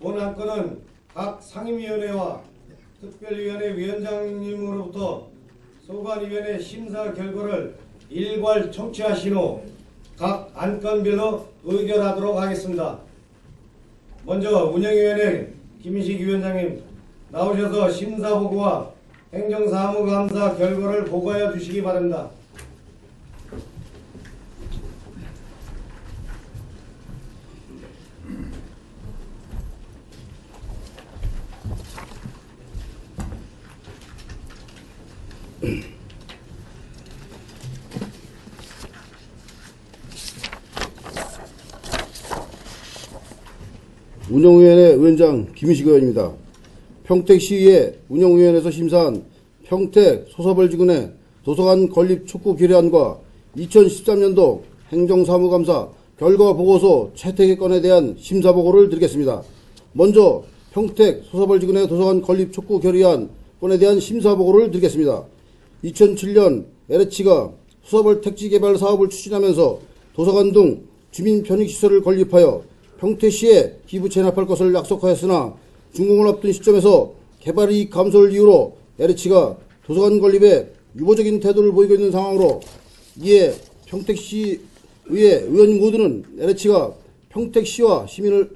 본 안건은 각 상임위원회와 특별위원회 위원장님으로부터 소관위원회 심사 결과를 일괄 청취하신 후 각 안건별로 의결하도록 하겠습니다. 먼저 운영위원회 김인식 위원장님 나오셔서 심사보고와 행정사무감사 결과를 보고하여 주시기 바랍니다. 운영위원회 위원장 김희식 의원입니다. 평택시의회 운영위원회에서 심사한 평택 소서벌지구내 도서관 건립 촉구 결의안과 2013년도 행정사무감사 결과 보고서 채택의 건에 대한 심사 보고를 드리겠습니다. 먼저 평택 소서벌지구내 도서관 건립 촉구 결의안 건에 대한 심사 보고를 드리겠습니다. 2007년 LH가 소서벌 택지 개발 사업을 추진하면서 도서관 등 주민 편익시설을 건립하여 평택시에 기부 체납할 것을 약속하였으나 준공을 앞둔 시점에서 개발이익 감소를 이유로 LH가 도서관 건립에 유보적인 태도를 보이고 있는 상황으로 이에 평택시의회 의원 모두는 LH가 평택시와 시민을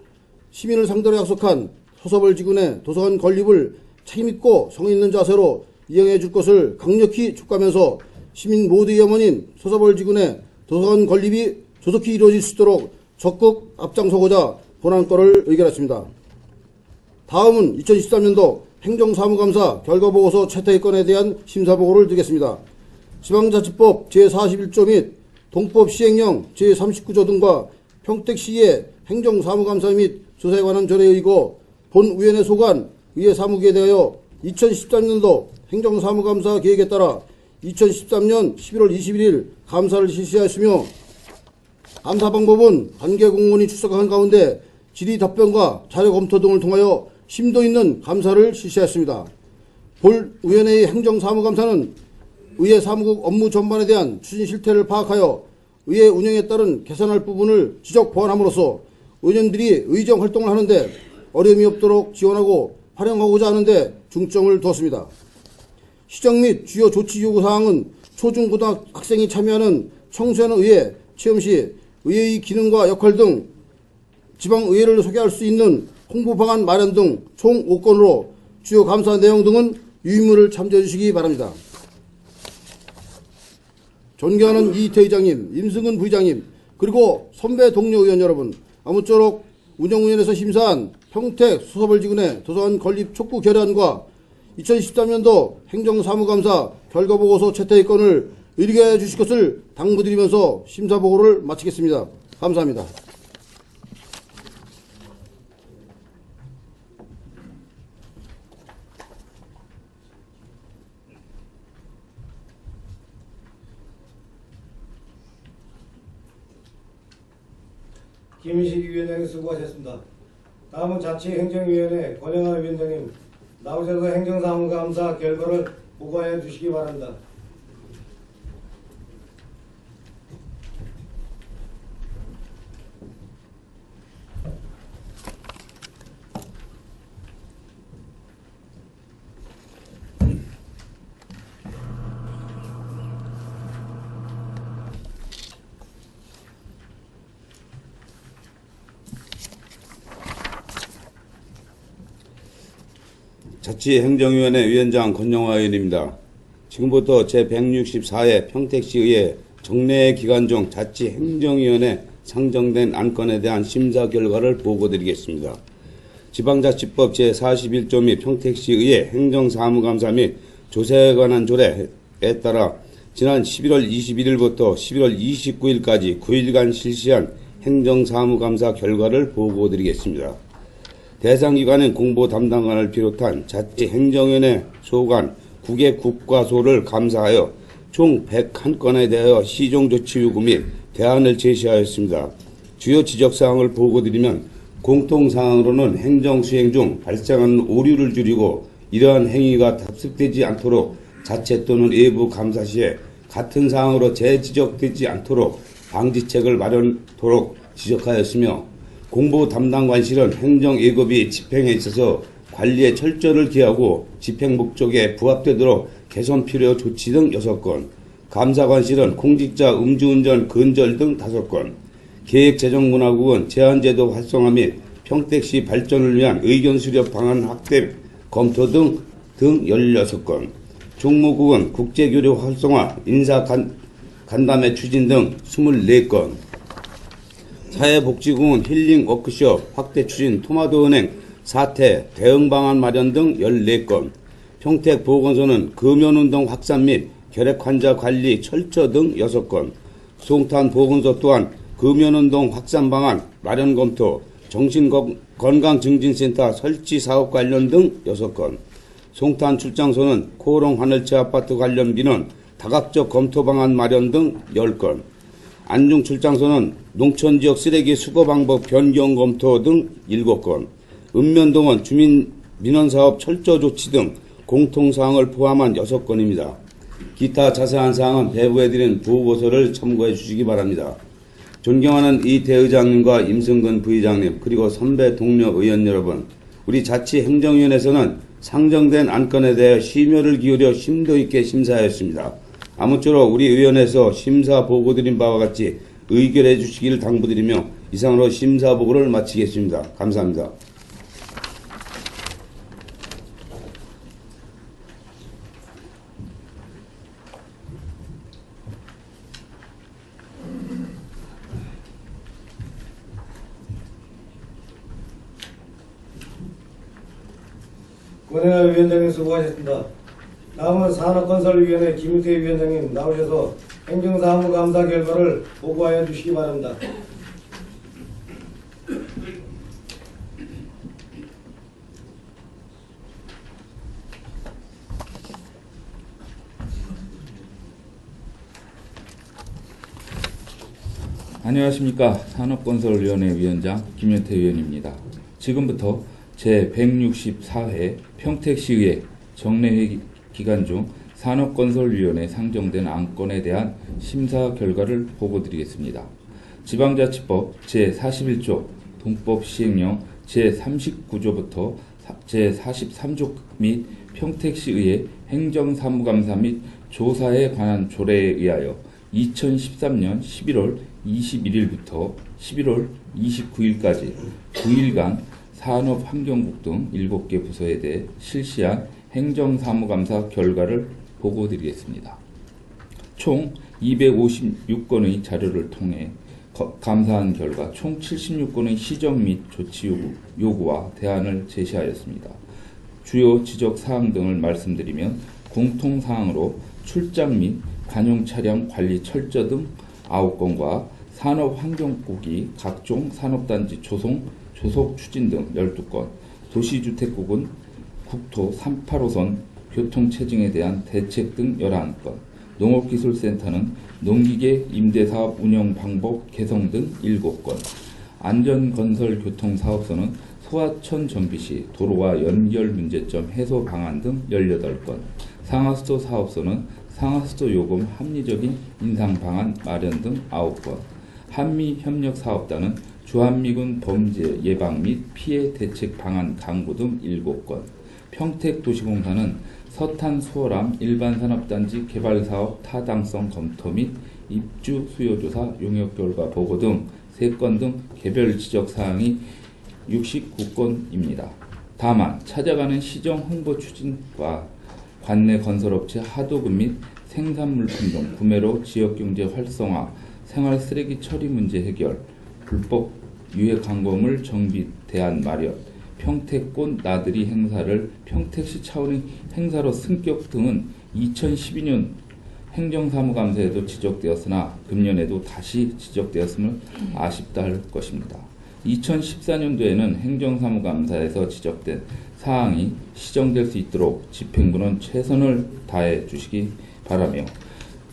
시민을 상대로 약속한 소서벌 지구내 도서관 건립을 책임있고 성의 있는 자세로 이행해 줄 것을 강력히 촉구하면서 시민 모두의 염원인 소서벌 지구내 도서관 건립이 조속히 이루어질 수 있도록 적극 앞장서고자 본안건을 의결했습니다. 다음은 2013년도 행정사무감사 결과보고서 채택 건에 대한 심사보고를 드리겠습니다. 지방자치법 제41조 및 동법 시행령 제39조 등과 평택시의 행정사무감사 및 조사에 관한 조례에 의거 본 위원회 소관 의회 사무기에 대하여 2013년도 행정사무감사 계획에 따라 2013년 11월 21일 감사를 실시하였으며 감사 방법은 관계 공무원이 출석한 가운데 질의 답변과 자료 검토 등을 통하여 심도 있는 감사를 실시했습니다. 볼 위원회의 행정사무감사는 의회 사무국 업무 전반에 대한 추진 실태를 파악하여 의회 운영에 따른 개선할 부분을 지적 보완함으로써 의원들이 의정 활동을 하는데 어려움이 없도록 지원하고 활용하고자 하는데 중점을 두었습니다. 시정 및 주요 조치 요구 사항은 초중고등학생이 참여하는 청소년 의회 체험 시 의회의 기능과 역할 등 지방의회를 소개할 수 있는 홍보 방안 마련 등 총 5건으로 주요 감사 내용 등은 유인물을 참조해 주시기 바랍니다. 존경하는 이태 의장님, 임승근 부의장님, 그리고 선배 동료 의원 여러분, 아무쪼록 운영위원회에서 심사한 평택 수서벌지구내 도서관 건립 촉구 결의안과 2013년도 행정사무감사 결과보고서 채택 건을 의뢰해 주실 것을 당부드리면서 심사보고를 마치겠습니다. 감사합니다. 김인식 위원장님 수고하셨습니다. 다음은 자치행정위원회 권영환 위원장님 나오셔서 행정사무감사 결과를 보고하여 주시기 바랍니다. 자치행정위원회 위원장 권영화 의원입니다. 지금부터 제164회 평택시의회 정례 기간 중 자치 행정위원회 상정된 안건에 대한 심사 결과를 보고드리겠습니다. 지방자치법 제41조 및 평택시의회 행정사무감사 및 조사에 관한 조례에 따라 지난 11월 21일부터 11월 29일까지 9일간 실시한 행정사무감사 결과를 보고드리겠습니다. 대상 기관은 공보 담당관을 비롯한 자치 행정위원회 소관 9개 국과소를 감사하여 총 101건에 대하여 시정조치 요구 및 대안을 제시하였습니다. 주요 지적사항을 보고드리면 공통사항으로는 행정수행 중 발생하는 오류를 줄이고 이러한 행위가 답습되지 않도록 자체 또는 외부 감사 시에 같은 사항으로 재지적되지 않도록 방지책을 마련토록 지적하였으며 공보 담당 관실은 행정 예급이 집행에 있어서 관리에 철저를 기하고 집행 목적에 부합되도록 개선 필요 조치 등 6건, 감사관실은 공직자 음주운전 근절 등 5건, 계획재정문화국은 제한제도 활성화 및 평택시 발전을 위한 의견 수렴 방안 확대 검토 등, 등 16건, 종무국은 국제교류 활성화, 인사 간, 간담회 추진 등 24건, 사회복지국은 힐링 워크숍 확대 추진 토마토은행 사태 대응 방안 마련 등 14건, 평택 보건소는 금연운동 확산 및 결핵 환자 관리 철저 등 6건, 송탄 보건소 또한 금연운동 확산 방안 마련 검토, 정신건강증진센터 설치 사업 관련 등 6건, 송탄 출장소는 코롱 하늘채 아파트 관련 민원 다각적 검토 방안 마련 등 10건, 안중 출장소는 농촌 지역 쓰레기 수거 방법 변경 검토 등 7건, 읍면동은 주민 민원 사업 철저 조치 등 공통 사항을 포함한 6건입니다. 기타 자세한 사항은 배부해드린 보고서를 참고해 주시기 바랍니다. 존경하는 이 대의장님과 임승근 부의장님 그리고 선배 동료 의원 여러분, 우리 자치행정위원회에서는 상정된 안건에 대해 심혈을 기울여 심도 있게 심사하였습니다. 아무쪼록 우리 의원에서 심사 보고 드린 바와 같이 의결해 주시기를 당부드리며 이상으로 심사 보고를 마치겠습니다. 감사합니다. 권영아 위원장님 수고하셨습니다. 다음은 산업건설위원회 김유태 위원장님 나오셔서 행정사무 감사 결과를 보고하여 주시기 바랍니다. 안녕하십니까 산업건설위원회 위원장 김현태 위원입니다. 지금부터 제164회 평택시의회 정례회 기 간 중 산업건설위원회 상정된 안건에 대한 심사 결과를 보고드리겠습니다. 지방자치법 제41조 동법 시행령 제39조부터 제43조 및 평택시의회 행정사무감사 및 조사에 관한 조례에 의하여 2013년 11월 21일부터 11월 29일까지 9일간 산업환경국 등 7개 부서에 대해 실시한 행정사무감사 결과를 보고드리겠습니다. 총 256건의 자료를 통해 거- 감사한 결과 총 76건의 시정 및 조치 요구, 요구 와 대안을 제시하였습니다. 주요 지적 사항 등을 말씀드리면 공통 사항으로 출장 및 관용 차량 관리 철저 등 9건과 산업환경국이 각종 산업단지 조성, 조속 추진 등 12건, 도시주택국은 국토 38호선 교통체증에 대한 대책 등 11건, 농업기술센터는 농기계 임대사업 운영 방법 개선 등 7건, 안전건설교통사업소는 소하천 정비 시 도로와 연결 문제점 해소 방안 등 18건, 상하수도 사업소는 상하수도 요금 합리적인 인상 방안 마련 등 9건, 한미협력사업단은 주한미군 범죄 예방 및 피해 대책 방안 강구 등 7건, 평택도시공사는 서탄 수월함 일반산업단지 개발사업 타당성 검토 및 입주 수요조사 용역 결과 보고 등 3건 등 개별 지적 사항이 69건입니다. 다만 찾아가는 시정 홍보 추진과 관내 건설업체 하도급 및 생산물품 등 구매로 지역경제 활성화, 생활 쓰레기 처리 문제 해결, 불법 유해 광고물 정비 대안 마련, 평택꽃 나들이 행사를 평택시 차원의 행사로 승격 등은 2012년 행정사무감사에도 지적되었으나 금년에도 다시 지적되었음을 아쉽다 할 것입니다. 2014년도에는 행정사무감사에서 지적된 사항이 시정될 수 있도록 집행부는 최선을 다해 주시기 바라며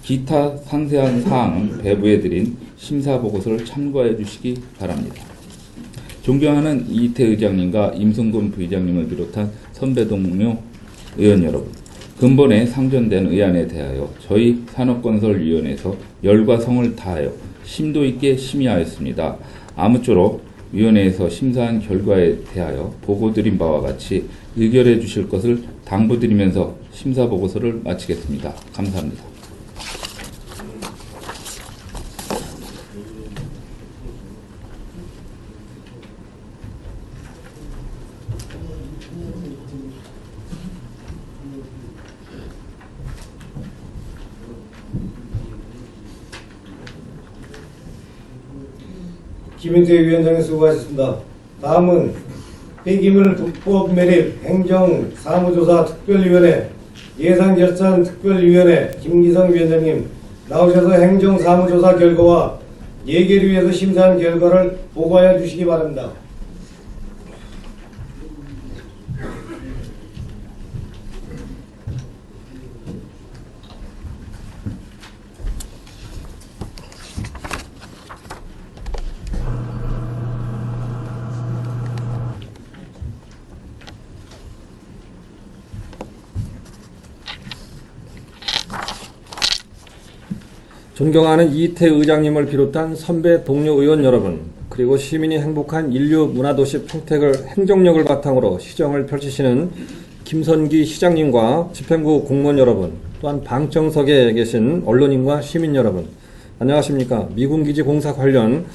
기타 상세한 사항은 배부해드린 심사보고서를 참고해 주시기 바랍니다. 존경하는 이태 의장님과 임성근 부의장님을 비롯한 선배 동료 의원 여러분, 근본에 상정된 의안에 대하여 저희 산업건설위원회에서 열과 성을 다하여 심도 있게 심의하였습니다. 아무쪼록 위원회에서 심사한 결과에 대하여 보고드린 바와 같이 의결해 주실 것을 당부드리면서 심사 보고서를 마치겠습니다. 감사합니다. 김인태 위원장님 수고하셨습니다. 다음은 폐기물 불법 매립 행정 사무조사 특별위원회 예산결산 특별위원회 김기성 위원장님 나오셔서 행정 사무조사 결과와 예결 위에서 심사한 결과를 보고하여 주시기 바랍니다. 존경하는 이태 의장님을 비롯한 선배 동료 의원 여러분, 그리고 시민이 행복한 인류 문화도시 평택을 행정력을 바탕으로 시정을 펼치시는 김선기 시장님과 집행부 공무원 여러분, 또한 방청석에 계신 언론인과 시민 여러분, 안녕하십니까. 미군기지 공사 관련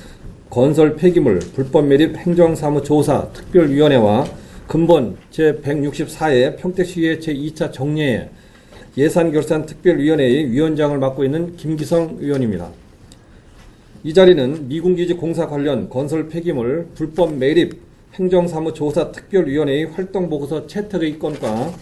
건설 폐기물 불법 매립 행정사무 조사 특별위원회와 근본 제164회 평택시의 제2차 정례회 예산결산특별위원회의 위원장을 맡고 있는 김기성 의원입니다. 이 자리는 미군기지 공사 관련 건설 폐기물 불법 매립 행정사무조사 특별위원회의 활동보고서 채택의 건과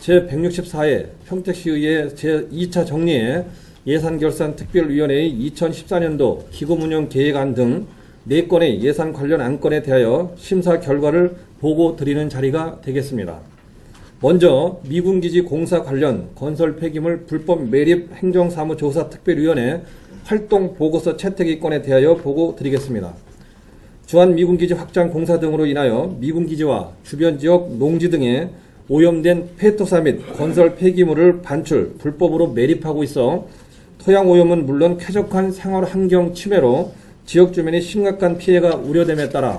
제164회 평택시의회 제2차 정리회 예산결산특별위원회의 2014년도 기금운영 계획안 등 4건의 예산 관련 안건에 대하여 심사 결과를 보고 드리는 자리가 되겠습니다. 먼저 미군기지 공사 관련 건설 폐기물 불법 매립 행정사무 조사 특별위원회 활동 보고서 채택의 건에 대하여 보고 드리겠습니다. 주한 미군기지 확장 공사 등으로 인하여 미군기지와 주변 지역 농지 등에 오염된 폐토사 및 건설 폐기물을 반출, 불법으로 매립하고 있어 토양 오염은 물론 쾌적한 생활 환경 침해로 지역 주민의 심각한 피해가 우려됨에 따라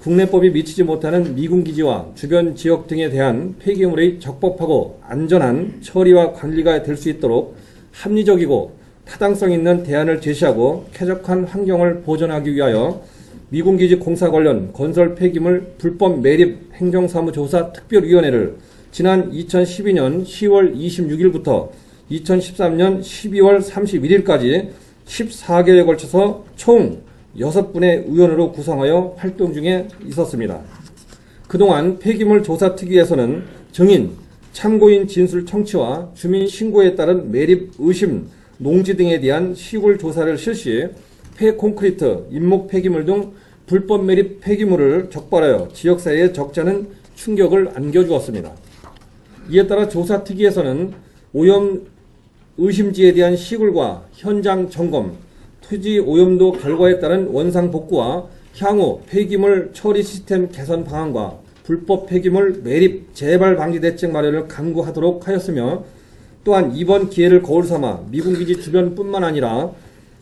국내법이 미치지 못하는 미군 기지와 주변 지역 등에 대한 폐기물의 적법하고 안전한 처리와 관리가 될 수 있도록 합리적이고 타당성 있는 대안을 제시하고 쾌적한 환경을 보존하기 위하여 미군 기지 공사 관련 건설 폐기물 불법 매립 행정사무조사 특별위원회를 지난 2012년 10월 26일부터 2013년 12월 31일까지 14개월에 걸쳐서 총 6분의 의원으로 구성하여 활동 중에 있었습니다. 그동안 폐기물 조사 특위에서는 증인, 참고인 진술 청취와 주민 신고에 따른 매립 의심, 농지 등에 대한 시굴 조사를 실시, 폐 콘크리트, 인목 폐기물 등 불법 매립 폐기물을 적발하여 지역사회에 적잖은 충격을 안겨주었습니다. 이에 따라 조사 특위에서는 오염 의심지에 대한 시굴과 현장 점검, 토지 오염도 결과에 따른 원상 복구와 향후 폐기물 처리 시스템 개선 방안과 불법 폐기물 매립 재발 방지 대책 마련을 강구하도록 하였으며 또한 이번 기회를 거울 삼아 미군 기지 주변뿐만 아니라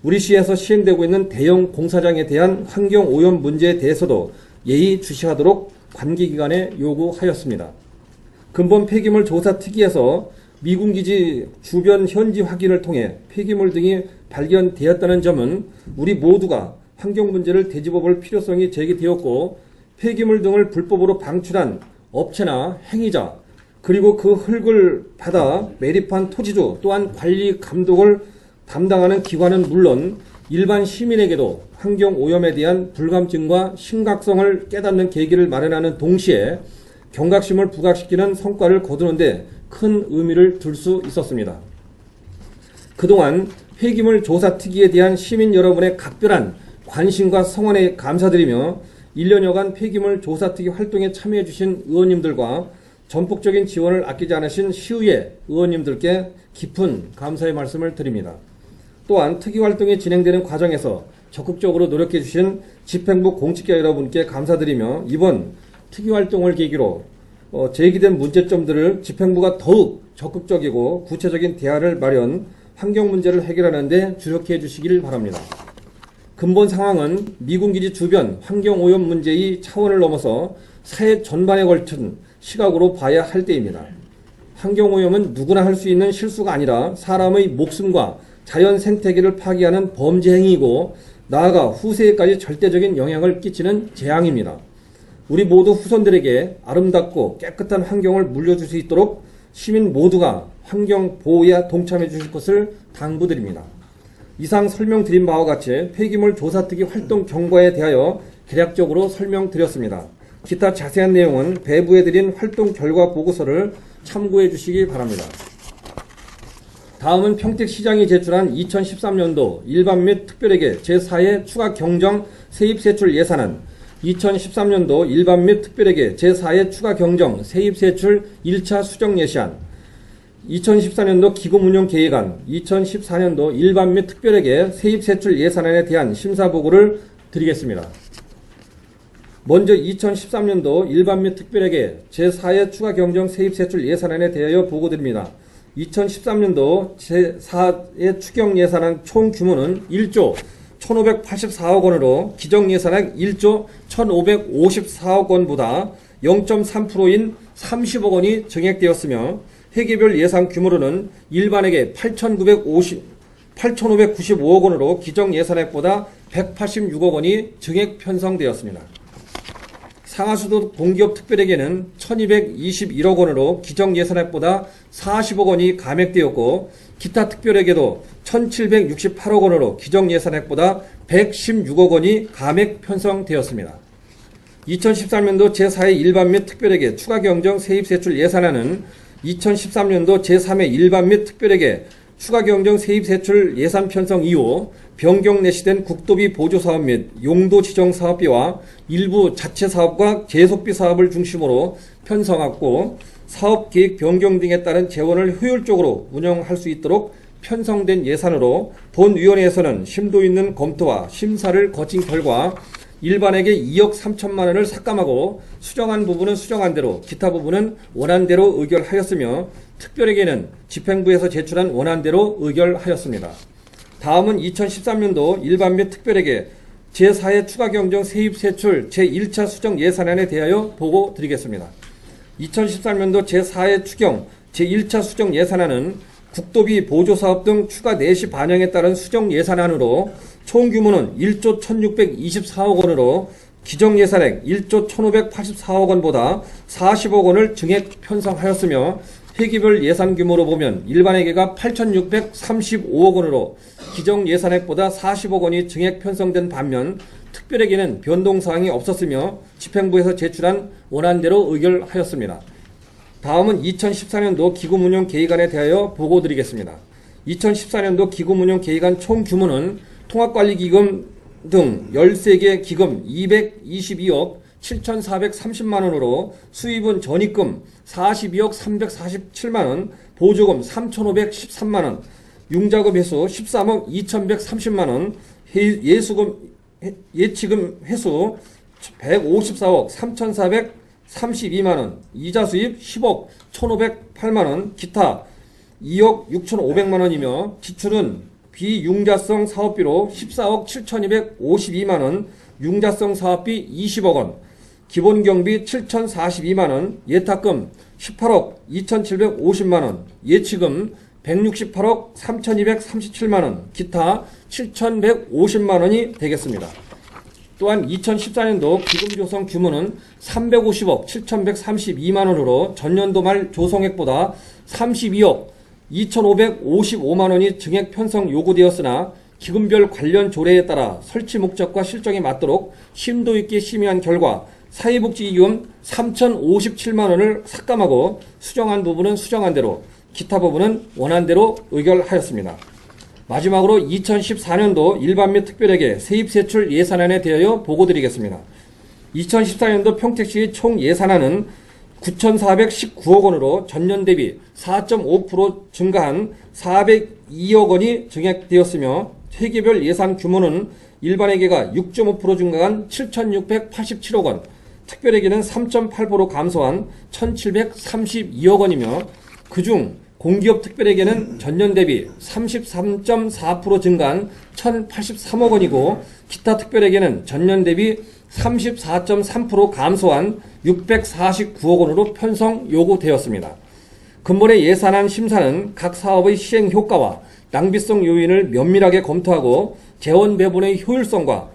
우리 시에서 시행되고 있는 대형 공사장에 대한 환경 오염 문제에 대해서도 예의 주시하도록 관계기관에 요구하였습니다. 근본 폐기물 조사 특위에서 미군 기지 주변 현지 확인을 통해 폐기물 등이 발견되었다는 점은 우리 모두가 환경 문제를 되짚어 볼 필요성이 제기되었고 폐기물 등을 불법으로 방출한 업체나 행위자 그리고 그 흙을 받아 매립한 토지주 또한 관리 감독을 담당하는 기관은 물론 일반 시민에게도 환경 오염에 대한 불감증과 심각성을 깨닫는 계기를 마련하는 동시에 경각심을 부각시키는 성과를 거두는데 큰 의미를 둘 수 있었습니다. 그동안 폐기물 조사 특위에 대한 시민 여러분의 각별한 관심과 성원에 감사드리며 1년여간 폐기물 조사 특위 활동에 참여해 주신 의원님들과 전폭적인 지원을 아끼지 않으신 시의회 의원님들께 깊은 감사의 말씀을 드립니다. 또한 특위 활동이 진행되는 과정에서 적극적으로 노력해 주신 집행부 공직자 여러분께 감사드리며 이번 특위 활동을 계기로 어, 제기된 문제점들을 집행부가 더욱 적극적이고 구체적인 대안을 마련, 환경 문제를 해결하는 데 주력해 주시길 바랍니다. 근본 상황은 미군 기지 주변 환경 오염 문제의 차원을 넘어서 사회 전반에 걸친 시각으로 봐야 할 때입니다. 환경 오염은 누구나 할 수 있는 실수가 아니라 사람의 목숨과 자연 생태계를 파괴하는 범죄 행위이고 나아가 후세에까지 절대적인 영향을 끼치는 재앙입니다. 우리 모두 후손들에게 아름답고 깨끗한 환경을 물려줄 수 있도록 시민 모두가 환경 보호에 동참해 주실 것을 당부드립니다. 이상 설명드린 바와 같이 폐기물 조사특위 활동 경과에 대하여 개략적으로 설명드렸습니다. 기타 자세한 내용은 배부해드린 활동 결과 보고서를 참고해 주시기 바랍니다. 다음은 평택시장이 제출한 2013년도 일반 및 특별에게 제4회 추가 경정 세입 세출 예산안 2013년도 일반 및 특별에게 제4회 추가 경정 세입 세출 1차 수정 예시안 2014년도 기금 운용 계획안 2014년도 일반 및 특별에게 세입 세출 예산안에 대한 심사 보고를 드리겠습니다. 먼저 2013년도 일반 및 특별에게 제4회 추가 경정 세입 세출 예산안에 대하여 보고드립니다. 2013년도 제4회 추경 예산안 총 규모는 1조 1,584억 원으로 기정 예산안 1조 1,554억 원보다 0.3%인 30억 원이 증액되었으며 회계별 예산 규모로는 일반에게 8,950 8,595억 원으로 기정 예산액보다 186억 원이 증액 편성되었습니다. 상하수도 공기업 특별에게는 1221억 원으로 기정 예산액보다 40억 원이 감액되었고 기타 특별에게도 1768억 원으로 기정 예산액보다 116억 원이 감액 편성되었습니다. 2013년도 제4회 일반 및 특별에게 추가 경정 세입 세출 예산안은 2013년도 제3회 일반 및 특별에게 추가 경정 세입 세출 예산 편성 이후 변경 내시된 국도비 보조 사업 및 용도 지정 사업비와 일부 자체 사업과 계속비 사업을 중심으로 편성하고 사업 계획 변경 등에 따른 재원을 효율적으로 운영할 수 있도록 편성된 예산으로 본위원회에서는 심도 있는 검토와 심사를 거친 결과 일반에게 2억 3천만 원을 삭감하고 수정한 부분은 수정한 대로 기타 부분은 원한 대로 의결하였으며 특별에게는 집행부에서 제출한 원한 대로 의결하였습니다. 다음은 2013년도 일반 및 특별에게 제4회 추가 경정 세입 세출 제1차 수정 예산안에 대하여 보고 드리겠습니다. 2013년도 제4회 추경 제1차 수정 예산안은 국도비 보조사업 등 추가 내시 반영에 따른 수정 예산안으로 총 규모는 1조 1624억 원으로 기정 예산액 1조 1584억 원보다 40억 원을 증액 편성하였으며 회기별 예산 규모로 보면 일반회계가 8635억 원으로 기정 예산액보다 40억 원이 증액 편성된 반면 특별회계는 변동사항이 없었으며 집행부에서 제출한 원안대로 의결하였습니다. 다음은 2014년도 기금운용 계획안에 대하여 보고 드리겠습니다. 2014년도 기금운용 계획안 총 규모는 통합관리기금 등 13개 기금 222억 7,430만 원으로 수입은 전입금 42억 347만 원, 보조금 3,513만 원, 융자금 회수 13억 2,130만 원, 해- 예수금 해- 예치금 회수 154억 3,432만 원, 이자 수입 10억 1,508만 원, 기타 2억 6,500만 원이며 지출은 비융자성 사업비로 14억 7,252만 원, 융자성 사업비 20억 원, 기본 경비 7,042만 원, 예탁금 18억 2,750만 원, 예치금 168억 3,237만 원, 기타 7,150만 원이 되겠습니다. 또한 2014년도 기금 조성 규모는 350억 7,132만 원으로 전년도 말 조성액보다 32억 2,555만 원이 증액 편성 요구되었으나 기금별 관련 조례에 따라 설치 목적과 실정에 맞도록 심도 있게 심의한 결과 사회복지기금 3,057만 원을 삭감하고 수정한 부분은 수정한 대로 기타 부분은 원한 대로 의결하였습니다. 마지막으로 2014년도 일반 및 특별에게 세입 세출 예산안에 대하여 보고드리겠습니다. 2014년도 평택시 총 예산안은 9,419억 원으로 전년 대비 4.5% 증가한 402억 원이 증액되었으며 회계별 예산 규모는 일반회계가 6.5% 증가한 7,687억 원, 특별회계는 3.8% 감소한 1,732억 원이며 그중 공기업 특별회계는 전년 대비 33.4% 증가한 1,083억 원이고 기타 특별회계는 전년 대비 34.3% 감소한 649억 원으로 편성 요구되었습니다. 근본에 예산안 심사는 각 사업의 시행 효과와 낭비성 요인을 면밀하게 검토하고 재원 배분의 효율성과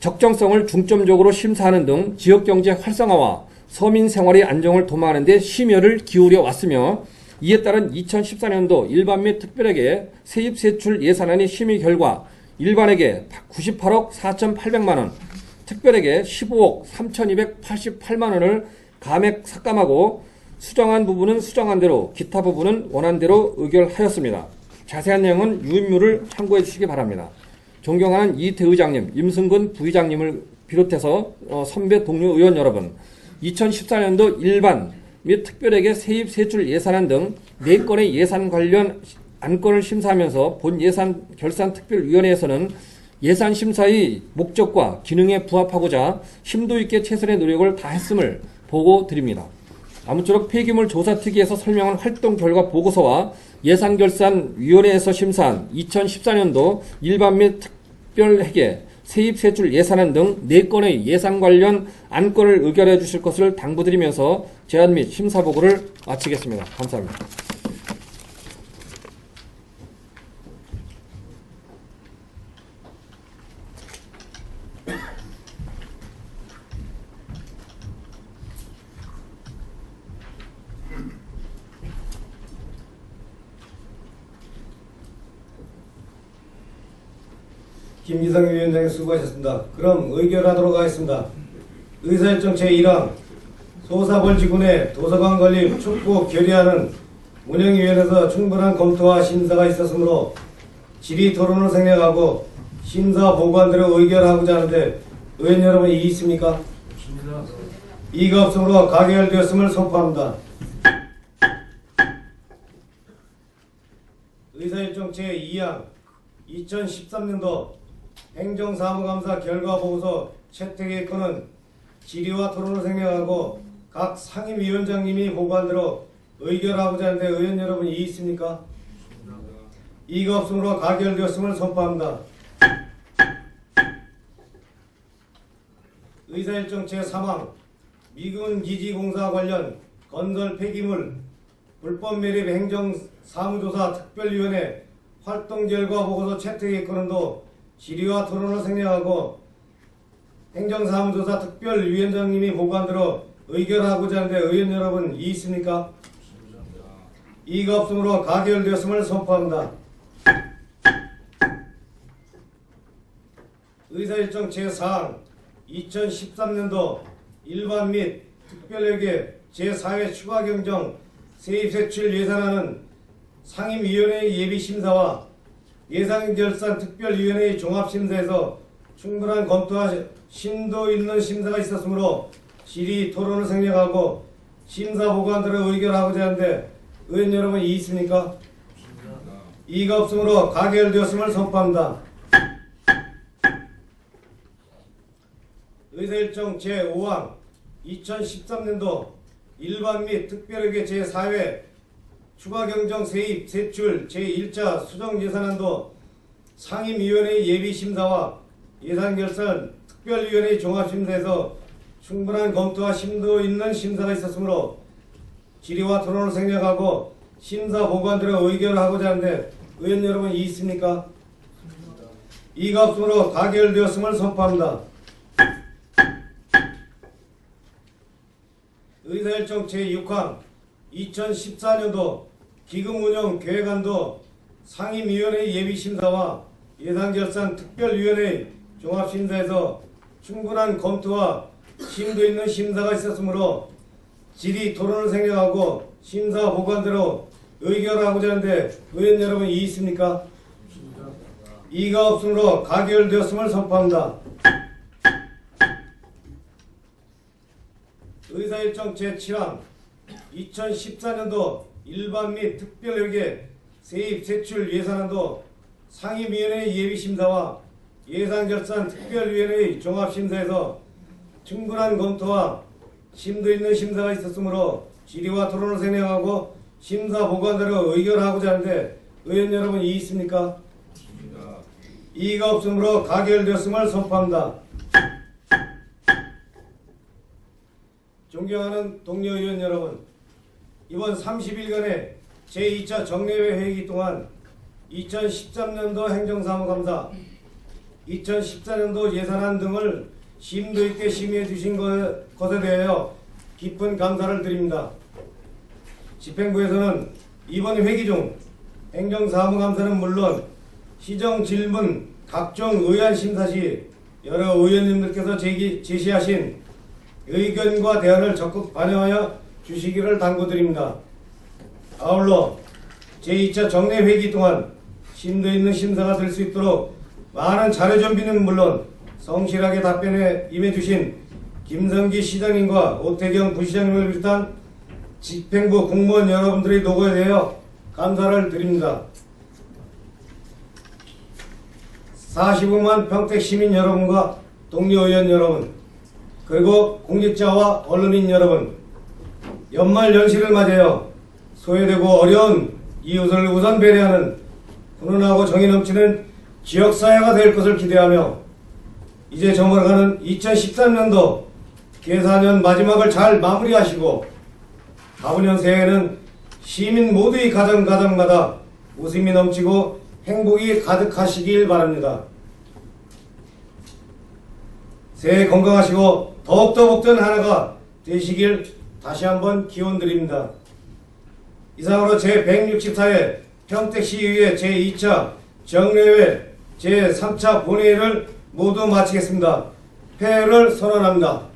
적정성을 중점적으로 심사하는 등 지역경제 활성화와 서민 생활의 안정을 도모하는 데 심혈을 기울여 왔으며 이에 따른 2014년도 일반 및 특별에게 세입 세출 예산안의 심의 결과 일반에게 98억 4,800만 원, 특별에게 15억 3,288만 원을 감액 삭감하고 수정한 부분은 수정한 대로 기타 부분은 원한 대로 의결하였습니다. 자세한 내용은 유인물을 참고해 주시기 바랍니다. 존경하는 이태 의장님, 임승근 부의장님을 비롯해서 어, 선배 동료 의원 여러분, 2014년도 일반 및 특별에게 세입 세출 예산안 등 4건의 예산 관련 안건을 심사하면서 본 예산 결산 특별위원회에서는 예산 심사의 목적과 기능에 부합하고자 심도 있게 최선의 노력을 다했음을 보고 드립니다. 아무쪼록 폐기물 조사 특위에서 설명한 활동 결과 보고서와 예산 결산 위원회에서 심사한 2014년도 일반 및 특별회계 세입 세출 예산안 등 4건의 예산 관련 안건을 의결해 주실 것을 당부드리면서 제안 및 심사 보고를 마치겠습니다. 감사합니다. 김기성 위원장님 수고하셨습니다. 그럼 의결하도록 하겠습니다. 의사일정 제1항 소사벌지군의 도서관 건립 촉구 결의안은 운영위원회에서 충분한 검토와 심사가 있었으므로 질의 토론을 생략하고 심사 보고한 대로 의결하고자 하는데 의원 여러분 이의 있습니까? 이가 없으므로 가결되었음을 선포합니다. 의사일정 제2항 2013년도 행정사무감사 결과보고서 채택의 건은 질의와 토론을 생략하고 각 상임위원장님이 보고한 대로 의결하고자 하는데 의원 여러분 이의 있습니까? 이가 없으므로 가결되었음을 선포합니다. 의사일정 제3항 미군 기지 공사 관련 건설 폐기물 불법 매립 행정 사무조사 특별위원회 활동 결과 보고서 채택의 건은도 질의와 토론을 생략하고 행정사무조사 특별위원장님이 보고한 대로 의결하고자 하는데 의원 여러분 이의 있습니까? 이가 없으므로 가결되었음을 선포합니다. 의사일정 제4항 2013년도 일반 및 특별회계 제4회 추가경정 세입세출 예산안은 상임위원회의 예비심사와 예산결산 특별위원회의 종합심사에서 충분한 검토와 심도 있는 심사가 있었으므로 질의 토론을 생략하고 심사 보관대로 의결하고자 하는데 의원 여러분 이의 있습니까? 이가 없으므로 가결되었음을 선포합니다. 의사일정 제5항 2013년도 일반 및 특별회계 제4회 추가경정 세입 세출 제1차 수정예산안도 상임위원회 예비심사와 예산결산 특별위원회 종합심사에서 충분한 검토와 심도 있는 심사가 있었으므로 질의와 토론을 생략하고 심사 보관대로 의결하고자 하는데 의원 여러분 이의 있습니까? 이가 없으므로 가결되었음을 선포합니다. 의사일정 제6항 2014년도 기금운영 계획안도 상임위원회 예비심사와 예산결산 특별위원회 종합심사에서 충분한 검토와 심도 있는 심사가 있었으므로 질의 토론을 생략하고 심사 보관대로 의결하고자 하는데 의원 여러분 이의 있습니까? 이가 없으므로 가결되었음을 선포합니다. 의사일정 제7항 2014년도 일반 및 특별회계 세입 세출 예산안도 상임위원회 예비심사와 예산결산 특별위원회 종합심사에서 충분한 검토와 심도 있는 심사가 있었으므로 질의와 토론을 생략하고 심사 보관대로 의결하고자 하는데 의원 여러분 이의 있습니까? 이의가 없으므로 가결되었음을 선포합니다. 존경하는 동료 의원 여러분, 이번 30일간의 제2차 정례회 회기 동안 2013년도 행정사무감사, 2014년도 예산안 등을 심도 있게 심의해 주신 것- 것에 대하여 깊은 감사를 드립니다. 집행부에서는 이번 회기 중 행정사무감사는 물론 시정 질문 각종 의안 심사 시 여러 의원님들께서 제기, 제시하신 의견과 대안을 적극 반영하여 주시기를 당부드립니다. 아울러 제2차 정례 회기 동안 심도 있는 심사가 될 수 있도록 많은 자료 준비는 물론 성실하게 답변에 임해주신 김성기 시장님과 오태경 부시장님을 비롯한 집행부 공무원 여러분들의 노고에 대하여 감사를 드립니다. 45만 평택 시민 여러분과 동료 의원 여러분, 그리고 공직자와 언론인 여러분, 연말 연시를 맞이하여 소외되고 어려운 이웃을 우선 배려하는 훈훈하고 정이 넘치는 지역사회가 될 것을 기대하며 이제 저물어가는 2013년도 계산년 마지막을 잘 마무리하시고 다음년 새해에는 시민 모두의 가정 가정마다 웃음이 넘치고 행복이 가득하시길 바랍니다. 새해 건강하시고 더욱더 복된 하나가 되시길 다시 한번 기원 드립니다. 이상으로 제164회 평택시의회 제2차 정례회 제3차 본회의를 모두 마치겠습니다. 폐회를 선언합니다.